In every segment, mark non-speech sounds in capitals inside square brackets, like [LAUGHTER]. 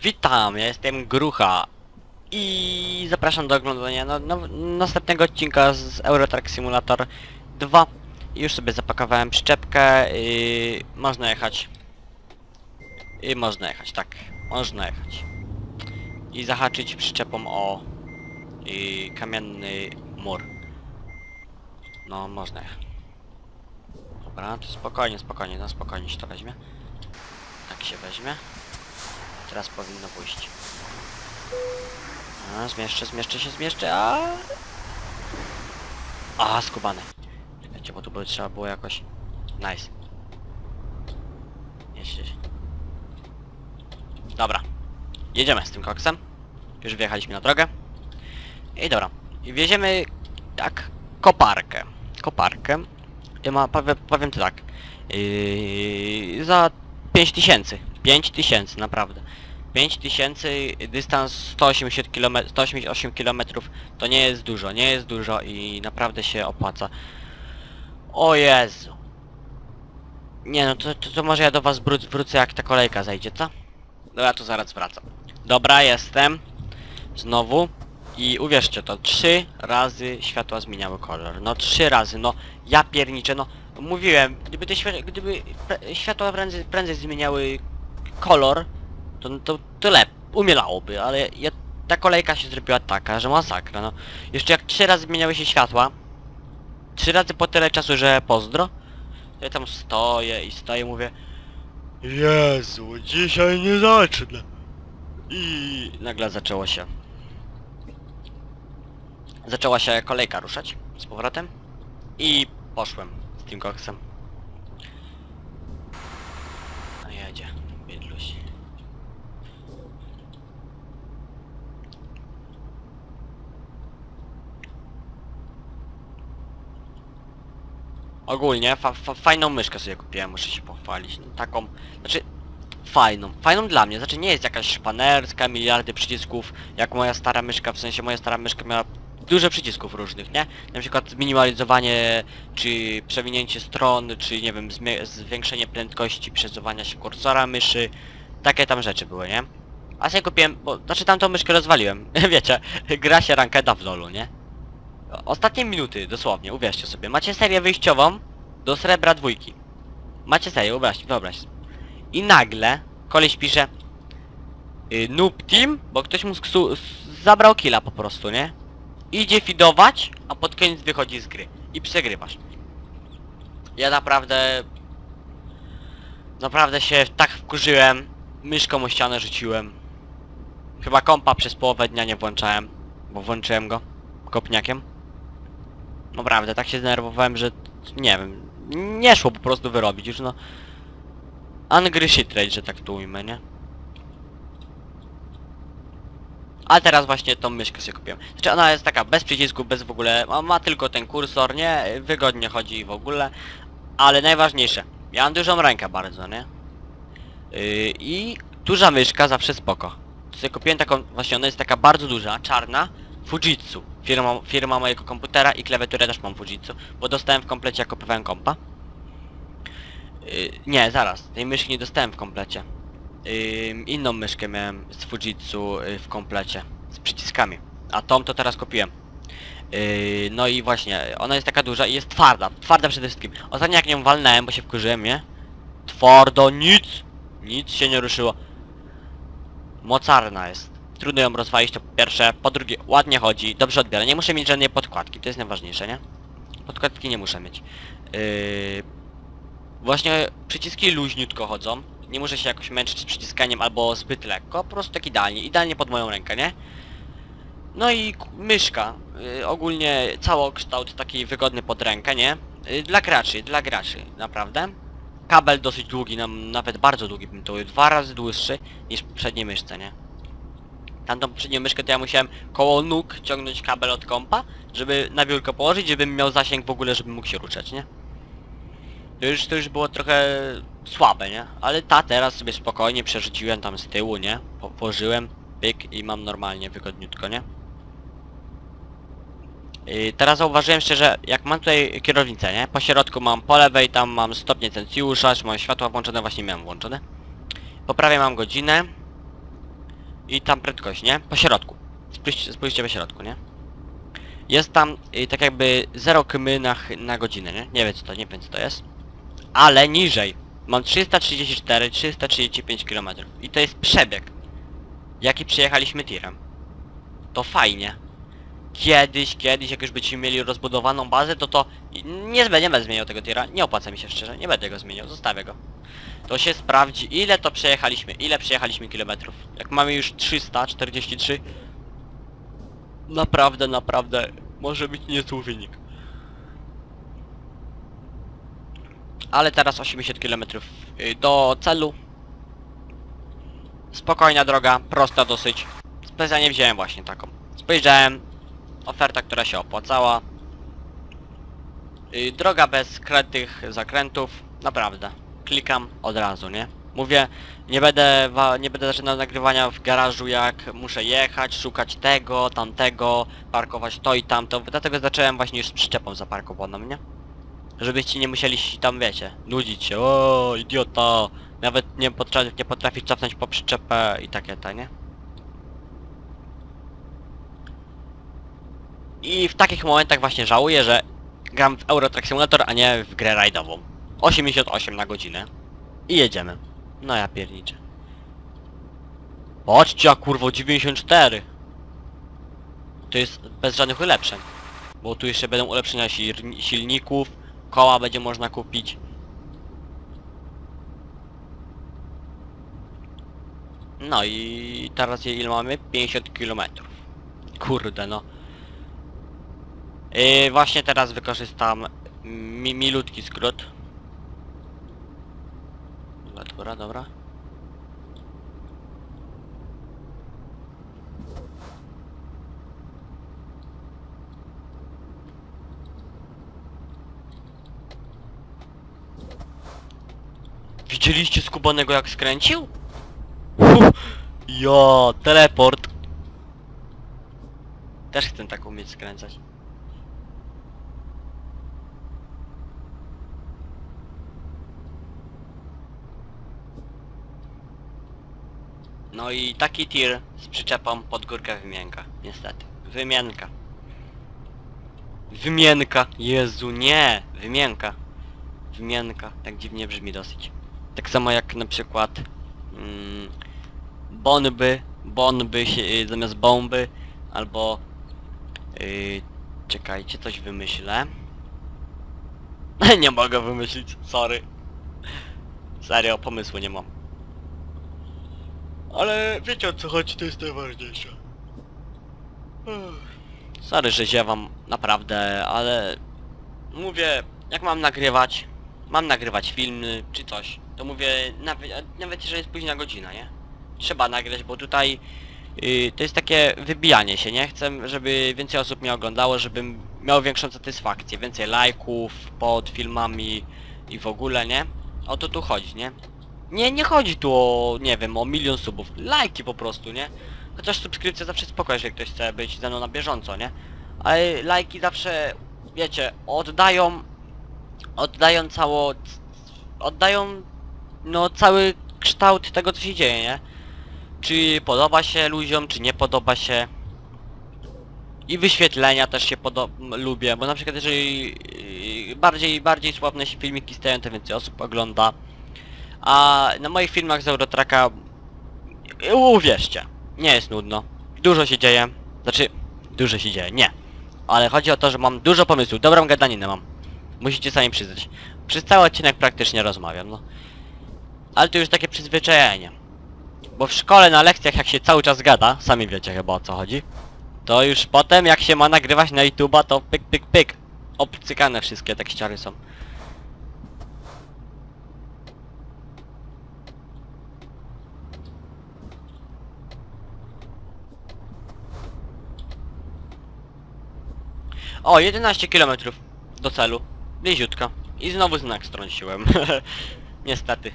Witam, ja jestem Grucha i zapraszam do oglądania no, no, następnego odcinka z Euro Truck Simulator 2. Już sobie zapakowałem przyczepkę i można jechać. I można jechać, tak, można jechać. I zahaczyć przyczepą o i kamienny mur. No, można jechać. Dobra, to spokojnie, spokojnie, no spokojnie się to weźmie. Tak się weźmie. Teraz powinno pójść. A, zmieszczę, zmieszczę się, zmieszczę, a A, skubany. Czekajcie, bo tu by trzeba było jakoś... Nice. Jeszcze... Dobra. Jedziemy z tym koksem. Już wjechaliśmy na drogę. I dobra. I wieziemy... Tak, koparkę. Koparkę. Ja ma, powiem, powiem to tak. Yy, za 5000. 5000, naprawdę. 5000, dystans 180 km, 188 km to nie jest dużo, nie jest dużo i naprawdę się opłaca. O Jezu. Nie no, to, to, to może ja do was wró- wrócę jak ta kolejka zajdzie, co? No ja tu zaraz wracam. Dobra, jestem. Znowu. I uwierzcie to, trzy razy światła zmieniały kolor. No trzy razy, no ja pierniczę, no mówiłem, gdyby te światła, gdyby światła prędzej, prędzej zmieniały kolor, to, to tyle, umielałoby, ale ja, ta kolejka się zrobiła taka, że masakra, no. Jeszcze jak trzy razy zmieniały się światła, trzy razy po tyle czasu, że pozdro, to ja tam stoję i stoję, mówię Jezu, dzisiaj nie zacznę. I nagle zaczęło się. Zaczęła się kolejka ruszać z powrotem i poszłem z tym koksem. Ogólnie fa fa fajną myszkę sobie kupiłem, muszę się pochwalić. No, taką, znaczy fajną, fajną dla mnie, znaczy nie jest jakaś szpanerska, miliardy przycisków, jak moja stara myszka, w sensie moja stara myszka miała dużo przycisków różnych, nie? Na przykład zminimalizowanie, czy przewinięcie stron, czy nie wiem, zwiększenie prędkości przesuwania się kursora myszy, takie tam rzeczy były, nie? A sobie kupiłem, bo, znaczy tamtą myszkę rozwaliłem, [LAUGHS] wiecie, gra się rankeda w lolu, nie? Ostatnie minuty, dosłownie, uwierzcie sobie, macie serię wyjściową do srebra dwójki. Macie serię, wyobraź, wyobraź. I nagle koleś pisze y, Noob Team, bo ktoś mu zabrał killa po prostu, nie? Idzie fidować, a pod koniec wychodzi z gry. I przegrywasz. Ja naprawdę... Naprawdę się tak wkurzyłem. Myszką o ścianę rzuciłem. Chyba kompa przez połowę dnia nie włączałem. Bo włączyłem go. Kopniakiem. Naprawdę, tak się zdenerwowałem, że... Nie wiem. Nie szło po prostu wyrobić już, no. Angry shit rage, że tak tu ujmę, nie? A teraz właśnie tą myszkę sobie kupiłem. Znaczy ona jest taka bez przycisku, bez w ogóle, ma, ma tylko ten kursor, nie? Wygodnie chodzi w ogóle. Ale najważniejsze, ja mam dużą rękę bardzo, nie? Yy, I duża myszka zawsze spoko. To sobie kupiłem taką, właśnie ona jest taka bardzo duża, czarna, Fujitsu. Firma, firma mojego komputera i klawiaturę też mam Fujitsu, bo dostałem w komplecie jak kupowałem kompa. Yy, nie, zaraz, tej myszki nie dostałem w komplecie. Yy, inną myszkę miałem z Fujitsu yy, w komplecie, z przyciskami. A tą to teraz kupiłem. Yy, no i właśnie, ona jest taka duża i jest twarda, twarda przede wszystkim. Ostatnio jak nią walnąłem, bo się wkurzyłem, nie? Twardo, nic! Nic się nie ruszyło. Mocarna jest. Trudno ją rozwalić, to po pierwsze. Po drugie, ładnie chodzi, dobrze odbiera. Nie muszę mieć żadnej podkładki, to jest najważniejsze, nie? Podkładki nie muszę mieć. Yy, Właśnie przyciski luźniutko chodzą. Nie muszę się jakoś męczyć z przyciskaniem albo zbyt lekko, po prostu tak idealnie, idealnie pod moją rękę, nie? No i myszka, y, ogólnie całokształt taki wygodny pod rękę, nie? Y, dla graczy, dla graczy, naprawdę. Kabel dosyć długi, nawet bardzo długi bym to dwa razy dłuższy niż w poprzedniej myszce, nie? Tamtą poprzednią myszkę to ja musiałem koło nóg ciągnąć kabel od kompa, żeby na biurko położyć, żebym miał zasięg w ogóle, żebym mógł się ruszać, nie? To już, to już było trochę słabe, nie? Ale ta teraz sobie spokojnie przerzuciłem tam z tyłu, nie? Po, położyłem, pyk i mam normalnie, wygodniutko, nie? Teraz zauważyłem szczerze, jak mam tutaj kierownicę, nie? Po środku mam po lewej, tam mam stopnie Cencjusza, czy mam światła włączone, właśnie miałem włączone. Po prawej mam godzinę. I tam prędkość, nie? Po środku. Spójrzcie, spójrzcie po środku, nie? Jest tam y, tak jakby 0 km na, na godzinę, nie? Nie wiem co to, nie wiem co to jest. Ale niżej. Mam 334, 335 km. I to jest przebieg. Jaki przejechaliśmy tirem. To fajnie. Kiedyś, kiedyś, jak już będziemy mieli rozbudowaną bazę, to to... Nie, nie będę zmieniał tego tira. Nie opłaca mi się szczerze. Nie będę go zmieniał. Zostawię go. To się sprawdzi, ile to przejechaliśmy. Ile przejechaliśmy kilometrów. Jak mamy już 343... Naprawdę, naprawdę... Może być niezły wynik. Ale teraz 80 km y, do celu. Spokojna droga, prosta dosyć. Specjalnie wziąłem właśnie taką. Spojrzałem. Oferta, która się opłacała. Droga bez kretych zakrętów. Naprawdę. Klikam od razu, nie? Mówię, nie będę, nie będę zaczynał nagrywania w garażu jak muszę jechać, szukać tego, tamtego, parkować to i tamto. Dlatego zacząłem właśnie już z przyczepą zaparkowaną, nie? Żebyście nie musieli tam, wiecie, nudzić się, o idiota, nawet nie potrafi, nie potrafi cofnąć po przyczepę i takie te, nie? I w takich momentach właśnie żałuję, że gram w Euro Truck Simulator, a nie w grę rajdową. 88 na godzinę. I jedziemy. No ja pierniczę. Patrzcie, a kurwo 94. To jest bez żadnych ulepszeń. Bo tu jeszcze będą ulepszenia sil- silników, koła będzie można kupić. No i teraz ile mamy? 50 km. Kurde no. Yy, właśnie teraz wykorzystam mi milutki skrót. Dobra, dobra. Widzieliście skubanego jak skręcił? [LAUGHS] Jo, teleport. Też chcę tak umieć skręcać. No i taki tir z przyczepą pod górkę wymienka, niestety. Wymienka. Wymienka. Jezu, nie! Wymienka. Wymienka. Tak dziwnie brzmi dosyć. Tak samo jak na przykład mm, bonby, bonby się, y, zamiast bomby, albo y, czekajcie, coś wymyślę. [LAUGHS] nie mogę wymyślić, sorry. Serio, pomysłu nie mam. Ale wiecie o co chodzi, to jest najważniejsze. Ech. Sorry, że ziewam, naprawdę, ale mówię, jak mam nagrywać, mam nagrywać filmy czy coś, to mówię, nawet, nawet jeżeli jest późna godzina, nie? Trzeba nagrać, bo tutaj yy, to jest takie wybijanie się, nie? Chcę, żeby więcej osób mnie oglądało, żebym miał większą satysfakcję, więcej lajków pod filmami i w ogóle, nie? O to tu chodzi, nie? Nie, nie chodzi tu o, nie wiem, o milion subów. Lajki po prostu, nie? Chociaż subskrypcja zawsze spoko, jeżeli ktoś chce być ze mną na bieżąco, nie? Ale lajki zawsze, wiecie, oddają... Oddają cało... Oddają, no, cały kształt tego, co się dzieje, nie? Czy podoba się ludziom, czy nie podoba się. I wyświetlenia też się lubię, bo na przykład jeżeli yy, bardziej, bardziej sławne się filmiki stają, to więcej osób ogląda. A na moich filmach z Eurotraka uwierzcie, nie jest nudno. Dużo się dzieje. Znaczy, dużo się dzieje, nie. Ale chodzi o to, że mam dużo pomysłów, dobrą gadaninę mam. Musicie sami przyznać. Przez cały odcinek praktycznie rozmawiam, no. Ale to już takie przyzwyczajenie. Bo w szkole na lekcjach jak się cały czas gada, sami wiecie chyba o co chodzi, to już potem jak się ma nagrywać na YouTube'a to pyk pyk pyk. Obcykane wszystkie tekściary są. O, 11 km do celu. Bliziutko. I znowu znak strąciłem. [LAUGHS] Niestety.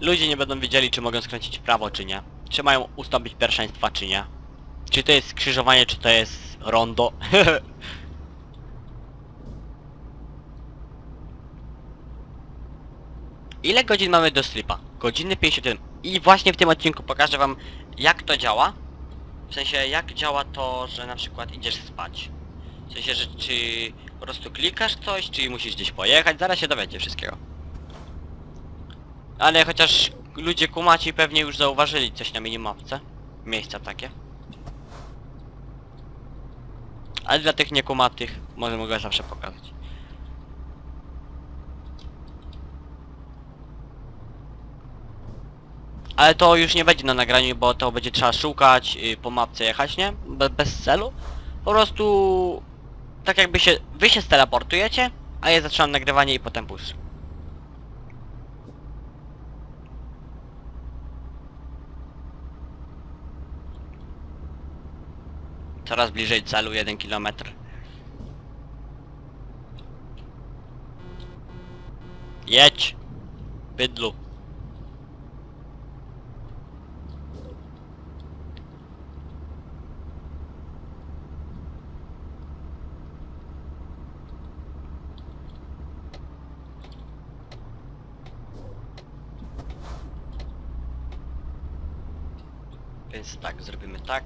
Ludzie nie będą wiedzieli, czy mogą skręcić w prawo, czy nie. Czy mają ustąpić pierwszeństwa, czy nie. Czy to jest skrzyżowanie, czy to jest rondo. [LAUGHS] Ile godzin mamy do slipa? Godziny 51. I właśnie w tym odcinku pokażę wam jak to działa. W sensie jak działa to, że na przykład idziesz spać. W sensie, że czy po prostu klikasz coś, czy musisz gdzieś pojechać, zaraz się dowiecie wszystkiego. Ale chociaż ludzie kumaci pewnie już zauważyli coś na minimapce. Miejsca takie. Ale dla tych niekumatych może mogę zawsze pokazać. Ale to już nie będzie na nagraniu, bo to będzie trzeba szukać, yy, po mapce jechać, nie? Be bez celu. Po prostu... Tak jakby się... Wy się steleportujecie, a ja zaczynam nagrywanie i potem puszczę. Coraz bliżej celu, 1 km. Jedź! Bydlu. Więc tak, zrobimy tak.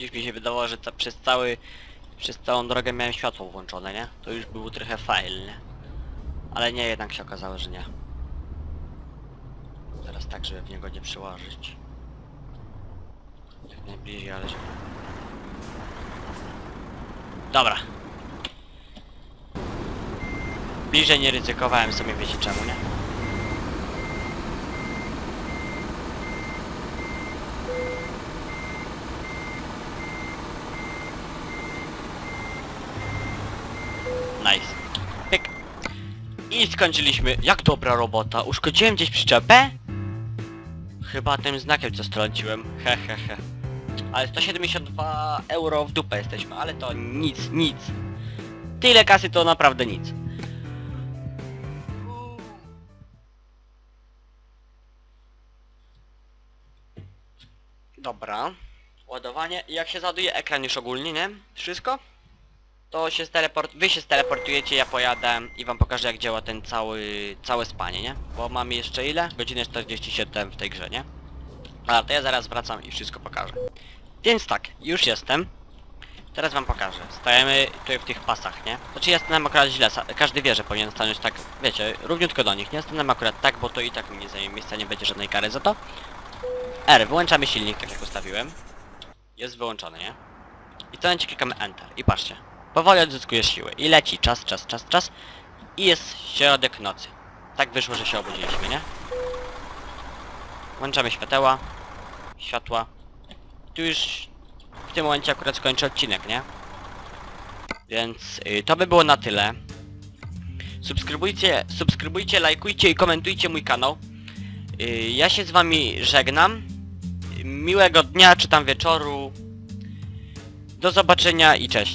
Już mi się wydawało, że ta, przez cały... Przez całą drogę miałem światło włączone, nie? To już był trochę fail, nie? Ale nie, jednak się okazało, że nie. Teraz tak, żeby w niego nie przyłożyć. Jak najbliżej, ale żeby... Dobra. Bliżej nie ryzykowałem sobie, wiecie czemu, nie? Nice. Pyk. I skończyliśmy. Jak dobra robota. Uszkodziłem gdzieś przyczepę? Chyba tym znakiem co strąciłem. He he he. Ale 172 euro w dupę jesteśmy, ale to nic, nic. Tyle kasy to naprawdę nic. Dobra. Ładowanie. Jak się załaduje ekran już ogólnie, nie? Wszystko? To się teleport... Wy się steleportujecie, ja pojadę i wam pokażę jak działa ten cały... całe spanie, nie? Bo mam jeszcze ile? Godzinę 47 w tej grze, nie? A to ja zaraz wracam i wszystko pokażę. Więc tak, już jestem. Teraz wam pokażę. Stajemy tutaj w tych pasach, nie? Znaczy ja stanąłem akurat źle, każdy wie, że powinien stanąć tak, wiecie, równiutko do nich, nie? Stanąłem akurat tak, bo to i tak mi nie zajmie miejsca, nie będzie żadnej kary za to. R, wyłączamy silnik, tak jak ustawiłem. Jest wyłączony, nie? I to momencie klikamy Enter i patrzcie. Powoli odzyskujesz siły i leci czas, czas, czas, czas i jest środek nocy. Tak wyszło, że się obudziliśmy, nie? Włączamy świateła, światła. Tu już w tym momencie akurat skończę odcinek, nie? Więc y, to by było na tyle. Subskrybujcie, subskrybujcie, lajkujcie i komentujcie mój kanał. Y, ja się z wami żegnam. Miłego dnia czy tam wieczoru. Do zobaczenia i cześć.